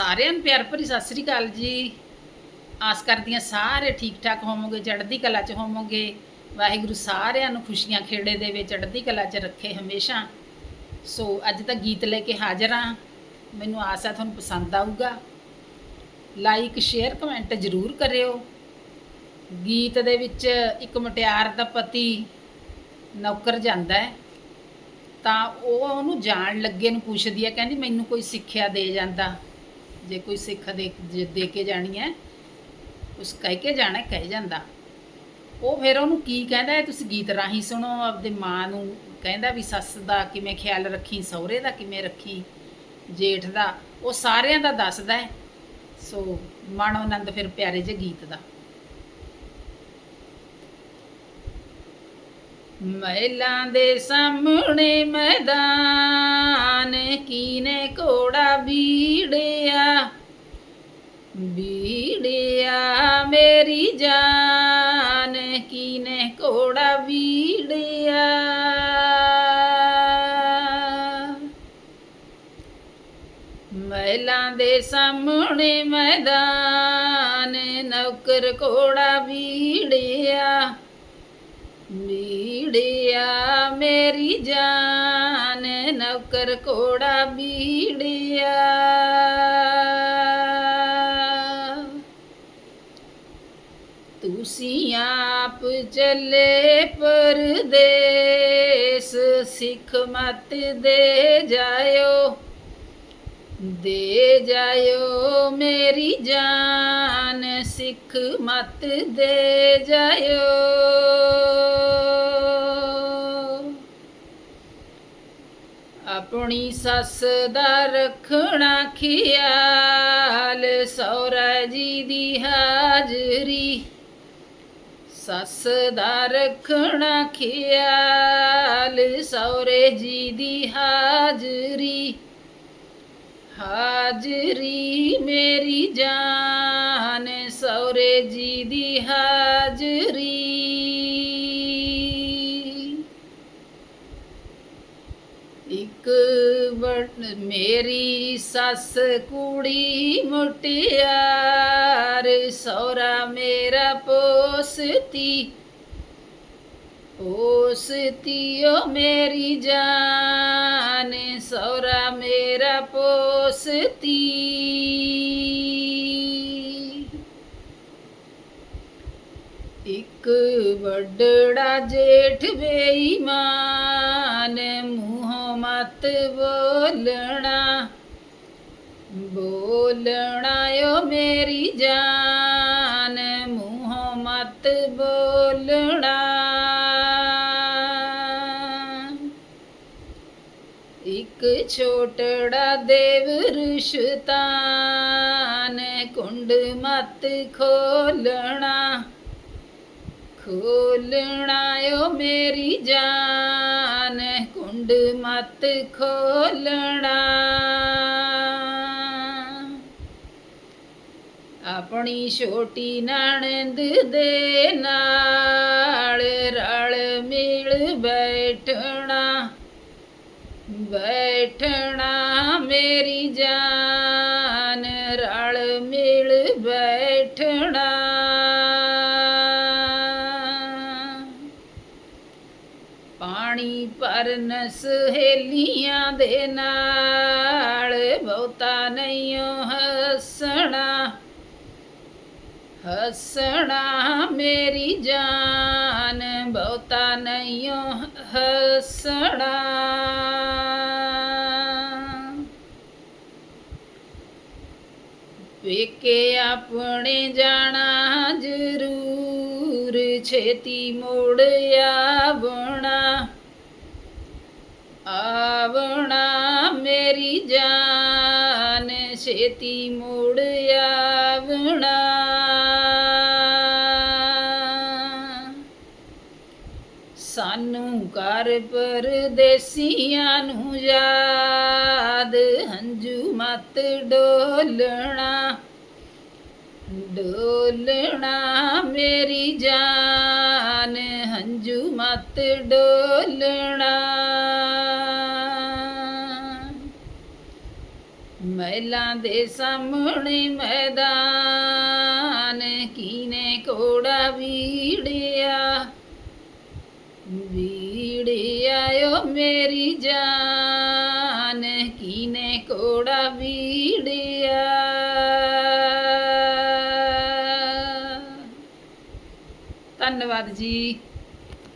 ਸਾਰਿਆਂ ਨੂੰ ਪਿਆਰ ਭਰੀ ਸਤਿ ਸ੍ਰੀ ਅਕਾਲ ਜੀ। ਆਸ ਕਰਦੀ ਹਾਂ ਸਾਰੇ ਠੀਕ ਠਾਕ ਹੋਵੋਗੇ, ਚੜ੍ਹਦੀ ਕਲਾ 'ਚ ਹੋਵੋਗੇ। ਵਾਹਿਗੁਰੂ ਸਾਰਿਆਂ ਨੂੰ ਖੁਸ਼ੀਆਂ ਖੇੜੇ ਦੇ ਵਿੱਚ, ਚੜ੍ਹਦੀ ਕਲਾ 'ਚ ਰੱਖੇ ਹਮੇਸ਼ਾ। ਸੋ ਅੱਜ ਤਾਂ ਗੀਤ ਲੈ ਕੇ ਹਾਜ਼ਰ ਹਾਂ। ਮੈਨੂੰ ਆਸ ਹੈ ਤੁਹਾਨੂੰ ਪਸੰਦ ਆਊਗਾ। ਲਾਈਕ ਸ਼ੇਅਰ ਕਮੈਂਟ ਜ਼ਰੂਰ ਕਰਿਓ। ਗੀਤ ਦੇ ਵਿੱਚ ਇੱਕ ਮਟਿਆਰ ਦਾ ਪਤੀ ਨੌਕਰ ਜਾਂਦਾ ਹੈ। ਤਾਂ ਉਹ ਉਹਨੂੰ ਜਾਣ ਲੱਗੇ ਨੂੰ ਪੁੱਛਦੀ ਹੈ, ਕਹਿੰਦੀ ਮੈਨੂੰ ਕੋਈ ਸਿੱਖਿਆ ਦੇ ਜਾਂਦਾ। ਜੇ ਕੋਈ ਸਿੱਖ ਦੇ ਦੇ ਕੇ ਜਾਣੀ ਹੈ, ਉਸ ਕਹਿ ਕੇ ਜਾਣਾ ਕਹਿ ਜਾਂਦਾ। ਉਹ ਫਿਰ ਉਹਨੂੰ ਕੀ ਕਹਿੰਦਾ ਹੈ, ਤੁਸੀਂ ਗੀਤ ਰਾਹੀਂ ਸੁਣੋ, ਆਪਦੇ ਮਾਂ ਨੂੰ ਕਹਿੰਦਾ ਵੀ ਸੱਸ ਦਾ ਕਿਵੇਂ ਖਿਆਲ ਰੱਖੀ, ਸਹੁਰੇ ਦਾ ਕਿਵੇਂ ਰੱਖੀ, ਜੇਠ ਦਾ, ਉਹ ਸਾਰਿਆਂ ਦਾ ਦੱਸਦਾ ਹੈ। ਸੋ ਮਨ ਆਨੰਦ ਫਿਰ ਪਿਆਰੇ ਜਿਹੇ ਗੀਤ ਦਾ। ਮਹਿਲਾਂ ਦੇ ਸਾਹਮਣੇ ਮੈਦਾਨ, ਕੀਨੇ ਕੋੜਾ ਵੀ ਮਹਿਲਾਂ ਦੇ ਸਾਹਮਣੇ ਮੈਦਾਨ, ਨੌਕਰ ਕੋੜਾ ਬੀੜਿਆ ਬੀੜਿਆ ਮੇਰੀ ਜਾਨ, ਨੌਕਰ ਕੋੜਾ ਬੀੜਿਆ ਤੁਸੀਂ ਆਪ ਚੱਲੇ ਪਰਦੇਸ, ਸਿੱਖ ਮਤ ਦੇ ਜਾਇਓ। ਦੇ ਜਾਇਓ ਮੇਰੀ ਜਾਨ, ਸਿੱਖ ਮਤ ਦੇ ਜਾਇਓ। ਆਪਣੀ ਸੱਸ ਦਾ ਰੱਖਣਾ ਖਿਆਲ ਸੌਰਾ ਜੀ ਦੀ ਹਾਜ਼ਰੀ। ਸੱਸ ਦਾ ਰੱਖਣਾ ਖਿਆਲ ਸੌਰੇ ਜੀ ਦੀ ਹਾਜ਼ਰੀ। ਹਾਜ਼ਰੀ ਮੇਰੀ ਜਾਨ ਸੌਰੇ ਜੀ ਦੀ ਹਾਜ਼ਰੀ। ਇੱਕ ਵਟ ਮੇਰੀ ਸੱਸ ਕੁੜੀ ਮੁਟਿਆਰ ਸੌਰਾ ਮੇਰਾ ਪੋਸਤੀ। ਪੋਸਤੀ ਓ ਮੇਰੀ ਜਾਨ ਸੌਰਾ ਮੇਰਾ ਪੋਸਤੀ ਇੱਕ ਵੱਡੜਾ ਜੇਠ ਬੇਈਮਾਨ ਮੂੰਹੋਂ ਮਤ ਬੋਲਣਾ। ਬੋਲਣਾ ਓ ਮੇਰੀ ਜਾਨ। ਇੱਕ ਛੋਟੜਾ ਦੇਵ ਸ਼ਤਾਨ ਕੁੰਡ ਮਤ ਖੋਲਣਾ। ਖੋਲਣਾ ਓ ਮੇਰੀ ਜਾਨ, ਕੁੰਡ ਮਤ ਖੋਲਣਾ। ਆਪਣੀ ਛੋਟੀ ਨਣਦ ਦੇ ਨਾਲ ਰਲ ਮਿਲ ਬੈਠਣਾ ਬੈਠਣਾ ਮੇਰੀ ਜਾਨ, ਰਲ ਮਿਲ ਬੈਠਣਾ। ਪਾਣੀ ਭਰਨ ਸਹੇਲੀਆਂ ਦੇ ਨਾਲ, ਬਹੁਤਾ ਨਹੀਂ ਹੱਸਣਾ। ਹੱਸਣਾ ਮੇਰੀ ਜਾਨ, ਬਹੁਤਾ ਨਹੀਂ ਹੱਸਣਾ। ਵੇਕੇ ਆਪਣੇ ਜਾਣਾ ਜ਼ਰੂਰ, ਛੇਤੀ ਮੁੜ ਆਵਣਾ। ਆਵਣਾ ਮੇਰੀ ਜਾਨ, ਛੇਤੀ ਮੁੜ ਆਵਣਾ। ਸਾਨੂੰ ਘਰ ਪਰਦੇਸੀਆਂ ਨੂੰ ਯਾਦ ਹੰਝੂ ਮਤ ਡੋਲਣਾ ਡੋਲਣਾ ਮੇਰੀ ਜਾਨ, ਹੰਝੂ ਮਤ ਡੋਲਣਾ। ਮਹਿਲਾਂ ਦੇ ਸਾਹਮਣੇ ਮੈਦਾਨ, ਕੀਨੇ ਕੋੜਾ ਵੀੜਿਆ ਵੀੜਿਆ ਓ ਮੇਰੀ ਜਾਨ। ਕੀਨੇ ਕੋੜਾ ਵੀੜਿਆ। ਧੰਨਵਾਦ ਜੀ।